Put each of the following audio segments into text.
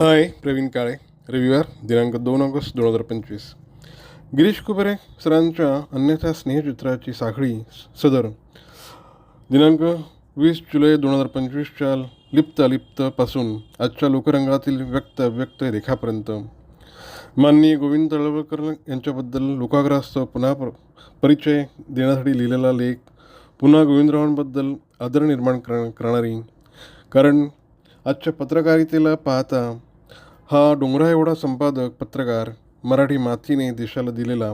हाय प्रवीण काळे. रविवार दिनांक दोन ऑगस्ट दोन हजार पंचवीस. गिरीश कुबेरे सरांच्या अन्यथा स्नेहचित्राची साखळी सदर. दिनांक वीस जुलै दोन हजार पंचवीसच्या लिप्त अलिप्तपासून आजच्या लोकरंगातील व्यक्त अव्यक्त रेखापर्यंत. माननीय गोविंद तळवळकर यांच्याबद्दल लोकाग्रहास्तव पुन्हा प परिचय देण्यासाठी लिहिलेला लेख पुन्हा गोविंदरावांबद्दल आदर निर्माण कर करणारी. कारण आजच्या पत्रकारितेला पाहता हा डोंगरा एवढा संपादक पत्रकार मराठी मातीने देशाला दिलेला.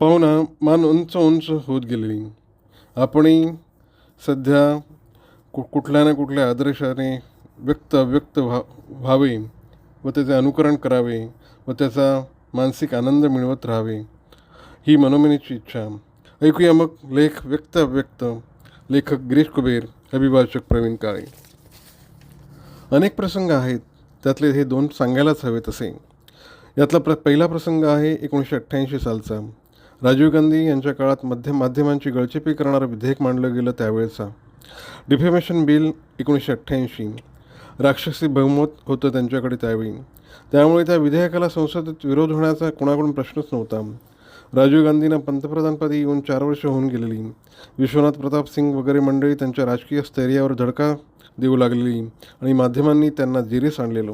पाहुणा मान उंच उंच होत गेलेली. आपणही सध्या कु कुठल्या ना कुठल्या आदर्शाने व्यक्त अव्यक्त व्हा व्हावे व त्याचे अनुकरण करावे व त्याचा मानसिक आनंद मिळवत राहावे ही मनोमनीची इच्छा. ऐकूया मग लेख व्यक्त अव्यक्त लेखक गिरीश कुबेर अभिभाषक प्रवीण काळे. अनेक प्रसंग आहेत. त्यातले हे दोन सांगायलाच हवेत असे. यातला प्र पहिला प्रसंग आहे एकोणीसशे अठ्ठ्याऐंशी सालचा. राजीव गांधी यांच्या काळात मध्य माध्यमांची गळचेपी करणारं विधेयक मांडलं गेलं त्यावेळेचा. डिफेमेशन बिल एकोणीसशे अठ्ठ्याऐंशी. राक्षसी बहुमत होतं त्यांच्याकडे त्यावेळी. त्यामुळे त्या विधेयकाला संसदेत विरोध होण्याचा कोणाकडून प्रश्नच नव्हता. राजीव गांधींना पंतप्रधानपदी येऊन चार वर्ष होऊन गेलेली. विश्वनाथ प्रताप सिंग वगैरे मंडळी त्यांच्या राजकीय स्थैर्यावर धडका देऊ लागलेली आणि माध्यमांनी त्यांना जिरीस आणलेलं.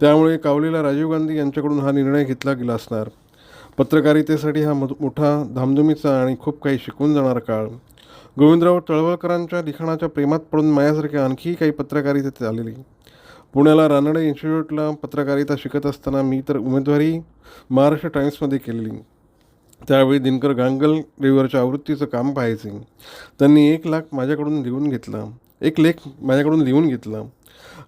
त्यामुळे कावलेला राजीव गांधी यांच्याकडून हा निर्णय घेतला गेला असणार. पत्रकारितेसाठी हा मध- मोठा धामधुमीचा आणि खूप काही शिकून जाणारा काळ. गोविंदराव तळवळकरांच्या लिखाणाच्या प्रेमात पडून माझ्यासारखे आणखी काही पत्रकारितेत आलेली. पुण्याला रानडे इन्स्टिट्यूटला पत्रकारिता शिकत असताना मी तर उमेदवारी महाराष्ट्र टाईम्समध्ये केलेली. त्यावेळी दिनकर गांगल रिव्हरच्या आवृत्तीचं काम पाहायचे. त्यांनी एक लाख माझ्याकडून लिहून घेतला. एक लेख माझ्याकडून लिहून घेतला.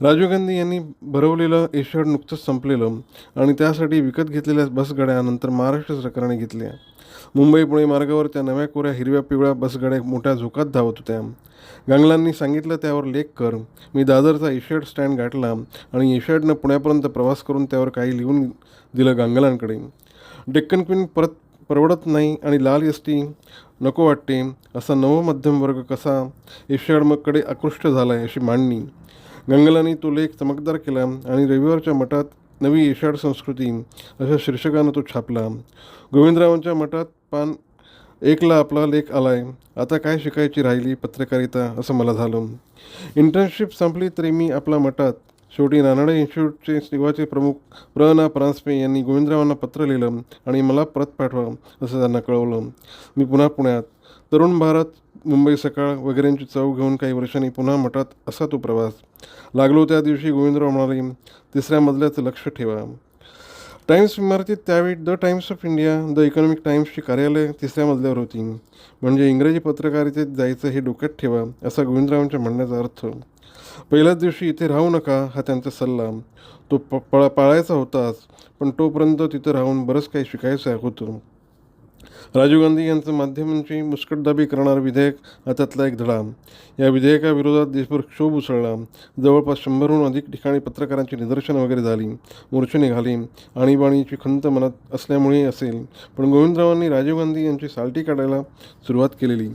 राजीव गांधी यांनी भरवलेलं एशियाड नुकतंच संपलेलं आणि त्यासाठी विकत घेतलेल्या बसगाड्या नंतर महाराष्ट्र सरकारने घेतल्या. मुंबई पुणे मार्गावर त्या नव्या कोऱ्या हिरव्या पिवळ्या बसगाड्या मोठ्या झोकात धावत होत्या. गांगलांनी सांगितलं त्यावर लेख कर. मी दादरचा एशियाड स्टँड गाठला आणि एशियाडनं पुण्यापर्यंत प्रवास करून त्यावर काही लिहून दिलं गांगलांकडे. डेक्कन क्वीन परत परवडत नाही आणि लाल एस टी नको वाटते असा नवमध्यम वर्ग कसा? एशियाडकडे आकृष्ट झाला आहे अशी मांडणी. गंगलांनी तो लेख चमकदार केला आणि रविवारच्या मठात नवी एशियाड संस्कृती अशा शीर्षकानं तो छापला. गोविंदरावांच्या मठात पान एकला आपला लेख आलाय. आता काय शिकायची राहिली पत्रकारिता असं मला झालं. इंटर्नशिप संपली तरी मी आपला मठात शेवटी नानाडे इन्स्टिट्यूटचे सेवाचे प्रमुख प्र ना परांजपे यांनी गोविंदरावांना पत्र लिहिलं आणि मला परत पाठवा असं त्यांना कळवलं. मी पुन्हा पुण्यात. तरुण भारत मुंबई सकाळ वगैरेंची चव घेऊन काही वर्षांनी पुन्हा मठात असा तो प्रवास. लागलो त्या दिवशी गोविंदराव म्हणाले तिसऱ्या मजल्याचं लक्ष ठेवा. टाइम्स इमारतीत त्यावेळी the Times of India the Economic टाइम्सची कार्यालय तिसऱ्या मजल्यावर होती. म्हणजे इंग्रजी पत्रकारितेत जायचं हे डोक्यात ठेवा असा गोविंदरावांच्या म्हणण्याचा अर्थ. पहिल्याच दिवशी इथे राहू नका हा त्यांचा सल्ला. तो प पळा पाळायचा होताच पण तोपर्यंत तिथं राहून बरंच काही शिकायचं होतं. राजीव गांधी यांचं माध्यमांची मुस्कटदाबी करणारं विधेयक हा त्यातला एक धडा. या विधेयकाविरोधात देशभर क्षोभ उसळला. जवळपास शंभरहून अधिक ठिकाणी पत्रकारांची निदर्शनं वगैरे झाली. मोर्चे निघाली आणीबाणीची खंत मनात असल्यामुळे असेल. पण गोविंदरावांनी राजीव गांधी यांची सालटी काढायला सुरुवात केलेली.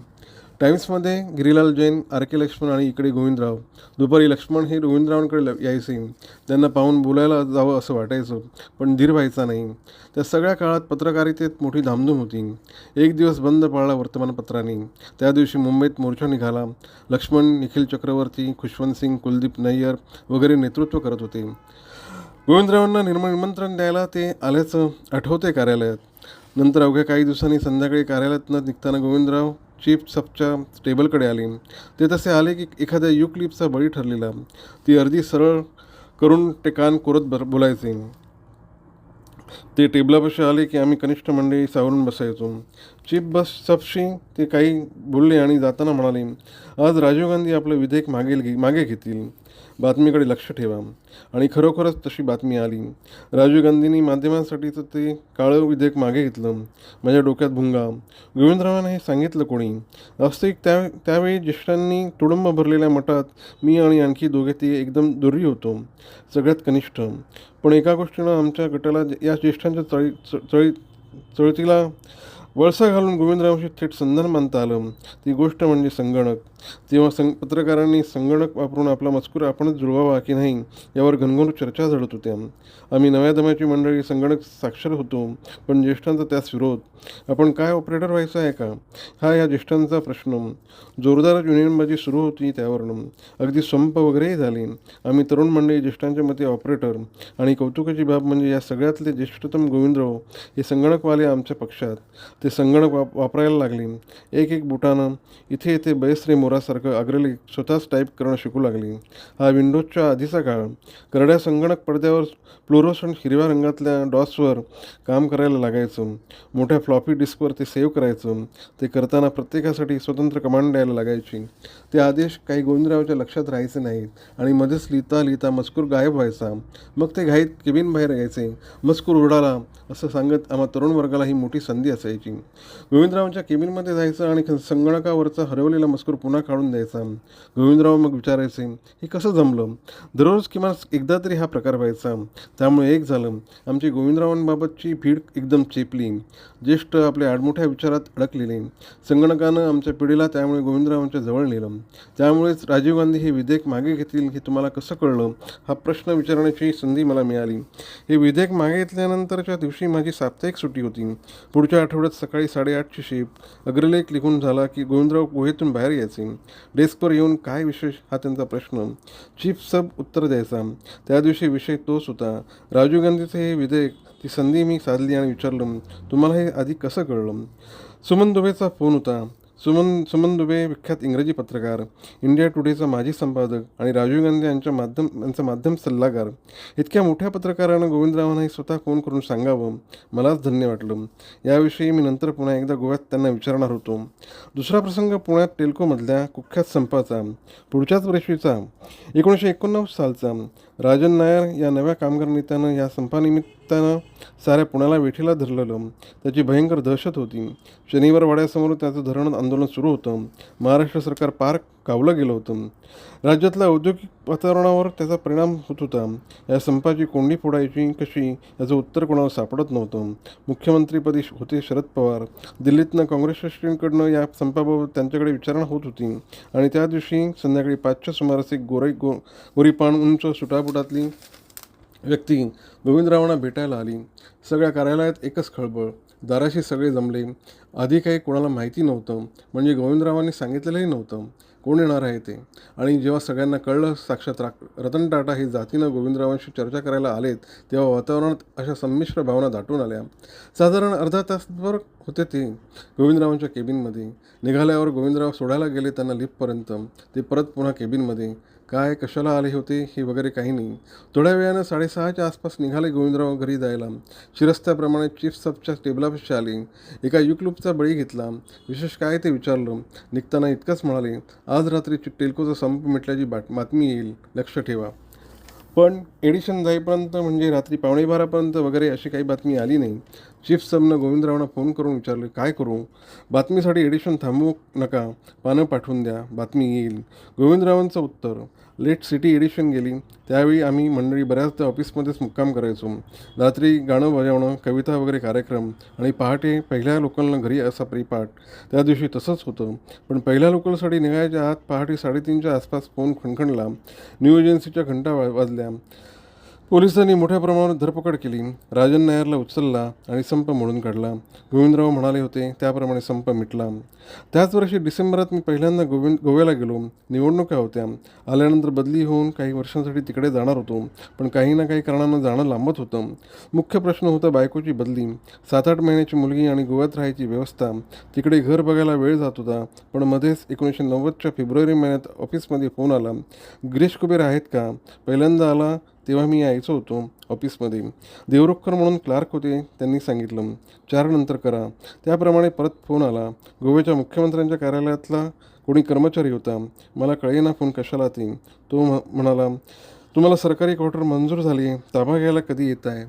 टाइम्समध्ये गिरीलाल जैन आर के लक्ष्मण आणि इकडे गोविंदराव. दुपारी लक्ष्मण हे गोविंदरावांकडे यायचे. त्यांना पाहून बोलायला जावं असं वाटायचं पण धीर व्हायचा नाही. त्या सगळ्या काळात पत्रकारितेत मोठी धामधूम होती. एक दिवस बंद पाळला वर्तमानपत्रांनी. त्या दिवशी मुंबईत मोर्चा निघाला. लक्ष्मण निखिल चक्रवर्ती खुशवंत सिंग कुलदीप नय्यर वगैरे नेतृत्व करत होते. गोविंदरावांना निमंत्रण द्यायला ते आल्याचं आठवते कार्यालयात. नंतर अवघ्या काही दिवसांनी संध्याकाळी कार्यालयातनं निघताना गोविंदराव चीफ सफच्या टेबलकडे आले. ते तसे आले की एखाद्या युक्लिपचा बळी ठरलेला. ती अर्धी सरळ करून ते कान कोरत बर बोलायचे. ते टेबलापाशी आले की आम्ही कनिष्ठ मंडळी सावरून बसायचो. चीफ बस सपशी ते काही बोलले आणि जाताना म्हणाले आज राजीव गांधी आपलं विधेयक मागेल घे मागे घेतील. बातमीकडे लक्ष ठेवा. आणि खरोखरच तशी बातमी आली. राजीव गांधींनी माध्यमांसाठीचं ते काळं विधेयक मागे घेतलं. माझ्या डोक्यात भुंगा. गोविंदरावांना हे सांगितलं कोणी? वास्तविक त्या त्यावेळी ज्येष्ठांनी तुडुंब भरलेल्या मठात मी आणि आणखी दोघे ते एकदम दुर्री होतो. सगळ्यात कनिष्ठ. पण एका गोष्टीनं आमच्या गटाला या ज्येष्ठांच्या चळी च- चळी चळतीला वळसा घालून गोविंदरावांशी थेट संधान मानता आलं. ती गोष्ट म्हणजे संगणक. तेव्हा संग पत्रकारांनी संगणक वापरून आपला मजकूर आपणच जुळवावा की नाही यावर घनघोर चर्चा झडत होत्या. आम्ही नव्या दमाची मंडळी संगणक साक्षर होतो पण ज्येष्ठांचा त्यास विरोध. आपण काय ऑपरेटर व्हायचं आहे का? हा या ज्येष्ठांचा प्रश्न. जोरदार युनियनबाजी सुरू होती त्यावरून. अगदी संप वगैरेही झाले. आम्ही तरुण मंडळी ज्येष्ठांच्या मते ऑपरेटर आणि कौतुकाची बाब म्हणजे या सगळ्यातले ज्येष्ठतम गोविंदराव हे संगणकवाले आमच्या पक्षात. ते संगणक वाप वापरायला लागले. एक एक बुटानं इथे इथे बैसरे मोरासारखं अग्रलेख स्वतःच टाईप करणं शिकू लागली. हा विंडोजच्या आधीचा काळ. करड्या संगणक पडद्यावर फ्लोरोसंट हिरव्या रंगातल्या डॉसवर काम करायला लागायचं. मोठ्या फ्लॉपी डिस्कवर ते सेव्ह करायचं. ते करताना प्रत्येकासाठी स्वतंत्र कमांड द्यायला लागायची. ते आदेश काही गोविंदरावच्या लक्षात राहायचे नाहीत आणि मध्येच लिहिता लिहिता मजकूर गायब व्हायचा. मग ते घाईत केबिन बाहेर यायचे. मजकूर उडाला असं सांगत आम्हा तरुण वर्गाला ही मोठी संधी असायची. गोविंदरावांच्या केबिनमध्ये जायचं आणि संगणकावरचा हरवलेला मजकूर पुन्हा काढून द्यायचा. गोविंदराव मग विचारायचे हे कसं जमलं? दररोज किमान एकदा तरी हा प्रकार व्हायचा. त्यामुळे एक झालं आमची गोविंदरावांबाबतची भीड एकदम चेपली. ज्येष्ठ आपल्या आडमोठ्या विचारात अडकलेले. संगणकानं आमच्या पिढीला त्यामुळे गोविंदरावांच्या जवळ नेलं. त्यामुळेच राजीव गांधी हे विधेयक मागे घेतील हे तुम्हाला कसं कळलं? हा प्रश्न विचारण्याची संधी मला मिळाली. हे विधेयक मागे घेतल्यानंतरच्या दिवशी माझी साप्ताहिक सुट्टी होती. पुढच्या आठवड्यात सकाळी साडेआठची शिफ्ट अग्रलेख लिहून झाला की गोविंदराव गुहेतून बाहेर यायचे. डेस्कवर येऊन काय विशेष? हा त्यांचा प्रश्न. चीफ सब उत्तर द्यायचा. त्या दिवशी विषय तोच होता. राजीव गांधीचे हे विधेयक ती संधी मी साधली आणि विचारलं तुम्हाला हे आधी कसं कळलं? सुमन दुबेचा फोन होता. सुमन सुमन दुबे विख्यात इंग्रजी पत्रकार इंडिया टुडेचा माजी संपादक आणि राजीव गांधी यांच्या माध्यम यांचा माध्यम सल्लागार. इतक्या मोठ्या पत्रकारानं गोविंदरावांनाही स्वतः फोन करून सांगावं? मलाच धन्य वाटलं. याविषयी मी नंतर पुन्हा एकदा गोव्यात त्यांना विचारणार होतो. दुसरा प्रसंग पुण्यात टेल्कोमधल्या कुख्यात संपाचा पुढच्याच वर्षीचा एकोणीसशे एकोणनव्वद सालचा. राजन नायर या नव्या कामगार नेत्यानं या संपानिमित्तानं साऱ्या पुण्याला वेठीला धरलेलं. त्याची भयंकर दहशत होती. शनिवार वाड्यासमोर त्याचं धरण आंदोलन सुरू होतं. महाराष्ट्र सरकार पार कावलं गेलं होतं. राज्यातल्या औद्योगिक वातावरणावर त्याचा परिणाम होत होता. या संपाची कोंडी फोडायची कशी याचं उत्तर कोणाला सापडत नव्हतं. मुख्यमंत्रीपदी होते शरद पवार. दिल्लीतनं काँग्रेस श्रेष्ठींकडनं या संपाबाबत त्यांच्याकडे विचारणा होत होती. आणि त्या दिवशी संध्याकाळी पाचच्या सुमारास एक गोराई गो गोरीपान उंच सुटापुटातली व्यक्ती गोविंदरावांना भेटायला आली. सगळ्या कार्यालयात एकच खळबळ. दाराशी सगळे जमले. आधी काही कोणाला माहिती नव्हतं. म्हणजे गोविंदरावांनी सांगितलेलंही नव्हतं. कोण येणार आहे ते? आणि जेव्हा सगळ्यांना कळलं साक्षात रा रतन टाटा हे जातीनं गोविंदरावांशी चर्चा करायला आलेत तेव्हा वातावरणात अशा संमिश्र भावना दाटून आल्या. साधारण अर्धा तासभर होते ते गोविंदरावांच्या केबिनमध्ये निघाल्यावर गोविंदराव सोडायला गेले त्यांना लिफ्टपर्यंत ते परत पुन्हा केबिनमध्ये काय कशाला आले होते हे वगैरे काही नाही. थोड्या वेळानं साडेसहाच्या आसपास निघाले गोविंदराव घरी जायला. शिरस्त्याप्रमाणे चीफ सबच्या टेबलापाशी आले. एका युक्लूपचा बळी घेतला. विशेष काय ते विचारलं? निघताना इतकंच म्हणाले आज रात्री टेल्कोचा संप मिटल्याची बाट बातमी येईल. लक्ष ठेवा. पण एडिशन जाईपर्यंत म्हणजे रात्री पावणे बारापर्यंत वगैरे अशी काही बातमी आली नाही. चीफ सबनं गोविंदरावांना फोन करून विचारले काय करू? बातमीसाठी एडिशन थांबवू नका. पानं पाठवून द्या. बातमी येईल. गोविंदरावांचं उत्तर लेट सिटी एडिशन गेली. त्यावेळी आम्ही मंडळी बऱ्याचदा ऑफिसमध्येच मुक्काम करायचो. रात्री गाणं बजावणं कविता वगैरे कार्यक्रम आणि पहाटे पहिल्या लोकलनं घरी असा परिपाठ. त्या दिवशी तसंच होतं. पण पहिल्या लोकलसाठी निघायच्या आत पहाटे साडेतीनच्या आसपास फोन खणखणला. न्यू एजन्सीच्या घंटा वाजल्या. पोलिसांनी मोठ्या प्रमाणात धरपकड केली. राजन नायरला उचलला आणि संप मोडून काढला. गोविंदराव म्हणाले होते त्याप्रमाणे संप मिटला. त्याच वर्षी डिसेंबरात मी पहिल्यांदा गोविंद गोव्याला गेलो. निवडणुका होत्या. आल्यानंतर बदली होऊन काही वर्षांसाठी तिकडे जाणार होतो. पण काही ना काही कारणानं जाणं लांबत होतं. मुख्य प्रश्न होता बायकोची बदली. सात आठ महिन्याची मुलगी आणि गोव्यात राहायची व्यवस्था. तिकडे घर बघायला वेळ जात होता. पण मध्येच एकोणीसशे नव्वदच्या फेब्रुवारी महिन्यात ऑफिसमध्ये फोन आला. गिरीश कुबेर आहेत का? पहिल्यांदा आला तेव्हा मी यायचो होतो ऑफिसमध्ये. देवरुखकर म्हणून क्लार्क होते त्यांनी सांगितलं चार नंतर करा. त्याप्रमाणे परत फोन आला. गोव्याच्या मुख्यमंत्र्यांच्या कार्यालयातला कोणी कर्मचारी होता. मला कळेना फोन कशाला ते. तो म्ह म्हणाला तुम्हाला सरकारी क्वार्टर मंजूर झाली ताबा घ्यायला कधी येत आहे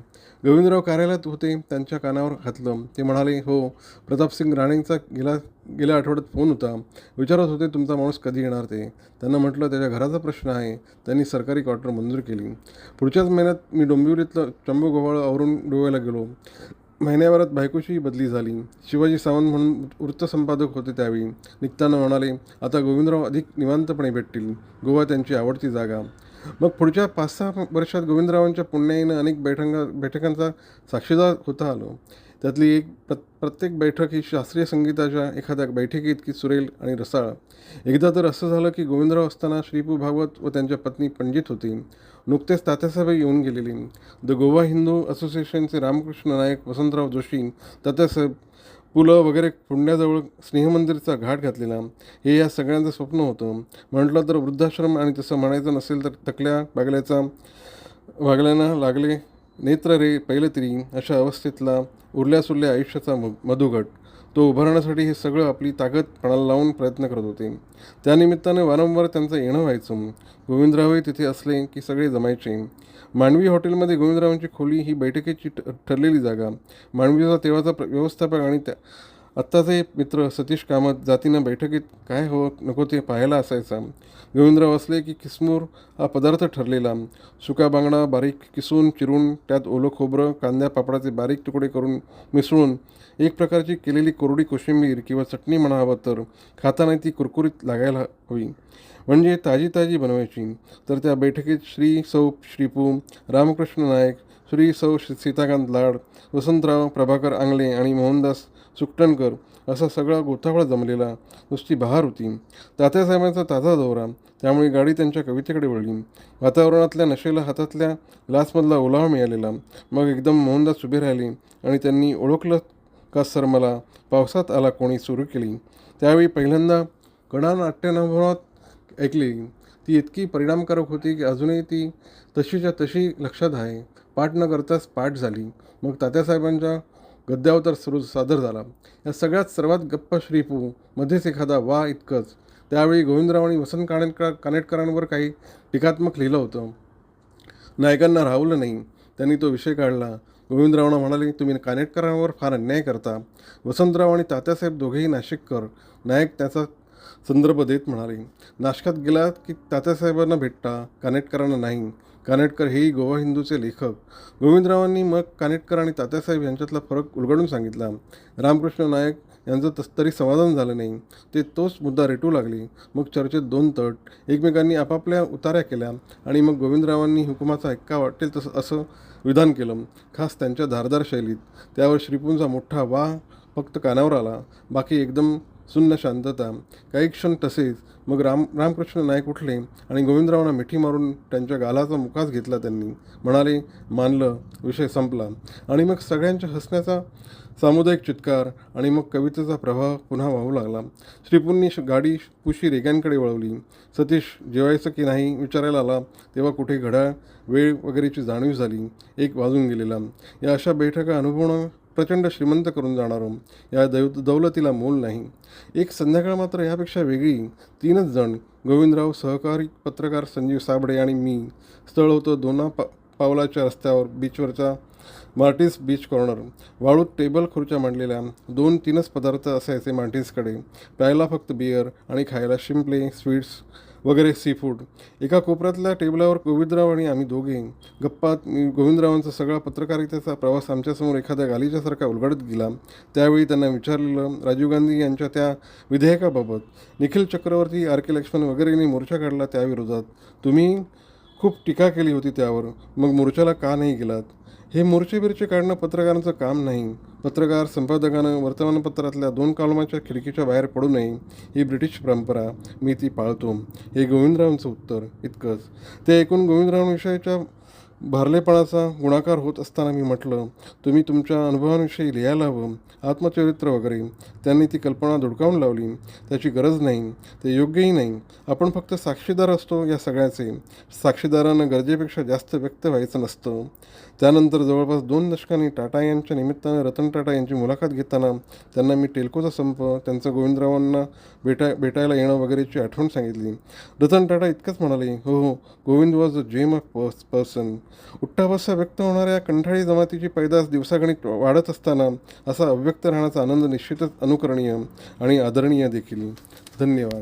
गोविंदराव कार्यालयात होते त्यांच्या कानावर घातलं. ते म्हणाले हो प्रतापसिंग राणेंचा गेला गेल्या आठवड्यात फोन होता. विचारत होते तुमचा माणूस कधी येणार ते? त्यांना म्हटलं त्याच्या घराचा प्रश्न आहे. त्यांनी सरकारी क्वार्टर मंजूर केली. पुढच्याच महिन्यात मी डोंबिवलीतलं चंबू गोवाळ आवरून डोव्याला गेलो. महिन्याभरात बायकोची बदली झाली. शिवाजी सावंत म्हणून वृत्तसंपादक होते त्यावेळी. निघताना म्हणाले आता गोविंदराव अधिक निवांतपणे भेटतील. गोवा त्यांची आवडती जागा. मग पुढच्या पाच सहा वर्षात गोविंदरावांच्या पुण्याईनं अनेक बैठका बैठकांचा साक्षीदार होता आलो. त्यातली एक प्र प्रत्येक बैठक ही शास्त्रीय संगीताच्या एखाद्या बैठकी इतकी सुरेल आणि रसाळ. एकदा तर असं झालं की गोविंदराव असताना श्रीपू भागवत व त्यांच्या पत्नी पंडित होती. नुकतेच तात्यासाहेब येऊन गेलेली. द गोवा हिंदू असोसिएशनचे रामकृष्ण नायक वसंतराव जोशी तात्यासाहेब पुलं वगैरे पुण्याजवळ स्नेहमंदिरचा घाट घातलेला. हे या सगळ्यांचं स्वप्न होतं. म्हटलं तर वृद्धाश्रम आणि तसं म्हणायचं नसेल तर तकल्या बागल्याचा वागल्यानं लागले नेत्र रे पहिलं तरी अशा अवस्थेतला उरल्या सुरल्या आयुष्याचा म मधुगट. तो उभारण्यासाठी हे सगळं आपली ताकद पणाला लावून प्रयत्न करत होते. त्यानिमित्तानं वारंवार त्यांचं येणं व्हायचं. गोविंदरावही तिथे असले की सगळे जमायचे. मांडवी हॉटेलमध्ये गोविंदरावांची खोली ही बैठकीची ठ ठरलेली जागा. मांडवीचा तेव्हाचा व्यवस्थापक आणि त्या आत्ताचे मित्र सतीश कामत जातीनं बैठकीत काय हो नको ते पाहायला असायचा. गोविंदराव असले की किसमूर हा पदार्थ ठरलेला. सुका बांगडा बारीक किसून चिरून त्यात ओलं खोबरं कांद्या पापडाचे बारीक तुकडे करून मिसळून एक प्रकारची केलेली कोरडी कोशिंबीर किंवा चटणी म्हणावं तर खाताना ती कुरकुरीत लागायला हवी. म्हणजे ताजी ताजी बनवायची. तर त्या बैठकीत श्री सौ श्रीपू रामकृष्ण नायक श्री सौ सीताकांत लाड वसंतराव प्रभाकर आंगले आणि मोहनदास सुकटणकर असा सगळा गोतावळा जमलेला नुसती बहार होती. तात्यासाहेबांचा ताजा दौरा त्यामुळे गाडी त्यांच्या कवितेकडे वळली. वातावरणातल्या नशेला हातातल्या ग्लासमधला ओलावा मिळालेला. मग एकदम मोहनदास उभे राहिले आणि त्यांनी ओळखलं का सर मला? पावसात आला कोणी? सुरू केली. त्यावेळी पहिल्यांदा कडा ऐकली. ती इतकी परिणामकारक होती की अजूनही ती तशीच्या तशी लक्षात आहे. पाठ न करताच पाठ झाली. मग तात्यासाहेबांच्या गद्यावतार सुरू सादर झाला. या सगळ्यात सर्वात गप्प श्रीपू मध्येच एखादा वा इतकंच. त्यावेळी गोविंदराव आणि वसंत कानेटकर कानेटकरांवर काही टीकात्मक लिहिलं होतं. नायकांना राहवलं नाही. त्यांनी तो विषय काढला. गोविंदरावना म्हणाले तुम्ही कानेटकरांवर फार अन्याय करता. वसंतराव आणि तात्यासाहेब दोघेही नाशिककर. नायक त्याचा संदर्भ देत म्हणाले नाशकात गेलात की तात्यासाहेबांना भेटता कानेटकरांना नाही. कानेटकर हेही गोवा हिंदूचे लेखक. गोविंदरावांनी मग कानेटकर आणि तात्यासाहेब यांच्यातला फरक उलगडून सांगितला. रामकृष्ण नायक यांचं तस तरी समाधान झालं नाही. ते तोच मुद्दा रेटू लागले. मग चर्चेत दोन तट एकमेकांनी आपापल्या उतार्या केल्या आणि मग गोविंदरावांनी हुकुमाचा ऐक्का वाटेल तसं असं विधान केलं खास त्यांच्या धारदार शैलीत. त्यावर श्रीपूंचा मोठा वा फक्त कानावर आला. बाकी एकदम सुन्न शांतता काही क्षण तसेच मग राम रामकृष्ण नाईक उठले आणि गोविंदरावांना मिठी मारून त्यांच्या गालाचा मुकाच घेतला त्यांनी. म्हणाले मानलं विषय संपला. आणि मग सगळ्यांच्या हसण्याचा सामुदायिक चित्कार आणि मग कवितेचा प्रभाव पुन्हा वाहू लागला. श्रीपूंनी गाडी पुशी रेग्यांकडे वळवली. सतीश जेवायचं की नाही विचारायला आला तेव्हा कुठे घड्याळ वेळ वगैरेची जाणीव झाली एक वाजून गेलेला. या अशा बैठका अनुभवणं प्रचंड श्रीमंत करून जाणारं या दैव दौलतीला मोल नाही. एक संध्याकाळ मात्र यापेक्षा वेगळी. तीनच जण गोविंदराव सहकारी पत्रकार संजीव साबडे आणि मी स्थळ होतं दोना पा पावलाच्या रस्त्यावर बीचवरचा मार्टिन्स बीच कॉर्नर. वाळूत टेबल खुर्च्या मांडलेल्या दोन तीनच पदार्थ असायचे मार्टिन्सकडे. प्यायला फक्त बियर आणि खायला शिंपले स्वीट्स वगैरे सी फूड एका कोपऱ्यातल्या टेबलावर गोविंदराव आणि आम्ही दोघे गप्पात मी गोविंदरावांचा सगळा पत्रकारितेचा प्रवास आमच्यासमोर एखाद्या गालीच्यासारखा उलगडत गेला. त्यावेळी त्यांना विचारलेलं राजीव गांधी यांच्या त्या विधेयकाबाबत. निखिल चक्रवर्ती आर के लक्ष्मण वगैरेंनी मोर्चा काढला त्याविरोधात तुम्ही खूप टीका केली होती त्यावर. मग मोर्चाला का नाही गेलात? हे मोर्चेबिरचे काढणं पत्रकारांचं काम नाही. पत्रकार संपादकानं वर्तमानपत्रातल्या दोन कॉलमाच्या खिडकीच्या बाहेर पडू नये ही ब्रिटिश परंपरा मी ती पाळतो. हे गोविंदरावांचं उत्तर. इतकंच. ते ऐकून गोविंदरावांविषयीच्या भारलेपणाचा गुणाकार होत असताना मी म्हटलं तुम्ही तुमच्या अनुभवांविषयी लिहायला हवं. आत्मचरित्र वगैरे. त्यांनी ती कल्पना धुडकावून लावली. त्याची गरज नाही. ते योग्यही नाही. आपण फक्त साक्षीदार असतो या सगळ्याचे. साक्षीदारानं गरजेपेक्षा जास्त व्यक्त व्हायचं नसतं. त्यानंतर जवळपास दोन दशकांनी टाटा यांच्या निमित्तानं रतन टाटा यांची मुलाखत घेताना त्यांना मी टेल्कोचा संप त्यांचं गोविंदरावांना भेटा भेटायला येणं वगैरेची आठवण सांगितली. रतन टाटा इतकंच म्हणाले हो हो Govind was a gem of purse person उठ्ठाबस्सा व्यक्त होणाऱ्या कंठाळी जमातीची पैदास दिवसागणित वाढत असताना असा अव्यक्त राहण्याचा आनंद निश्चितच अनुकरणीय आणि आदरणीय देखील. धन्यवाद.